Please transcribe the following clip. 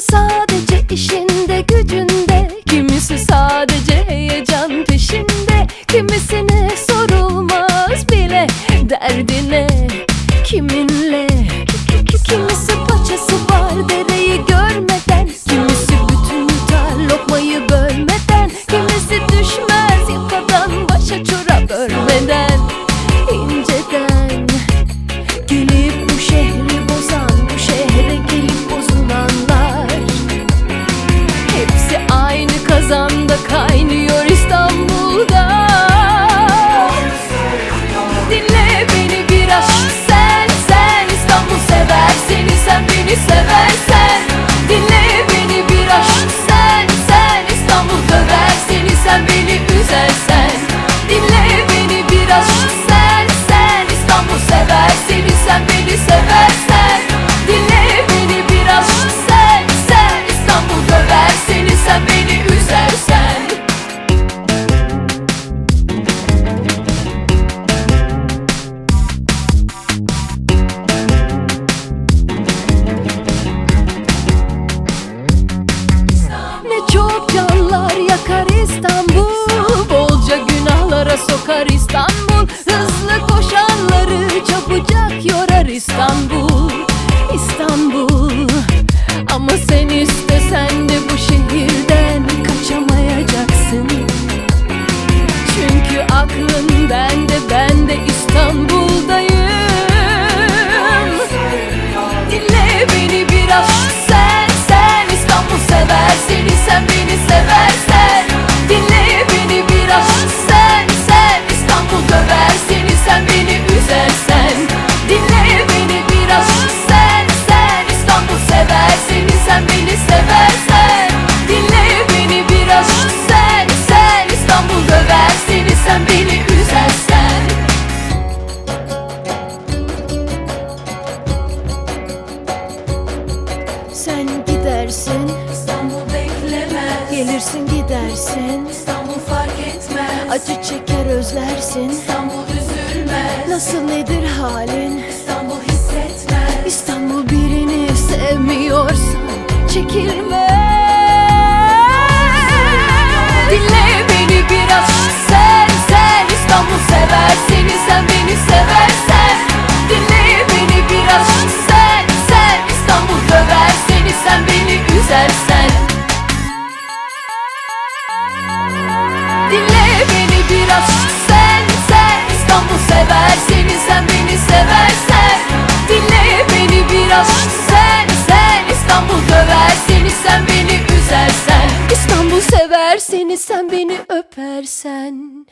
Sadece işinde gücünde. Kimisi sadece heyecan peşinde. Kimisine sorulmaz bile derdine. Kiminle İstanbul beklemez. Gelirsin gidersin. İstanbul fark etmez. Acı çeker özlersin. İstanbul üzülmez. Nasıl nedir halin? İstanbul hissetmez. İstanbul birini sevmiyorsan çekilme. seni sen beni öpersen.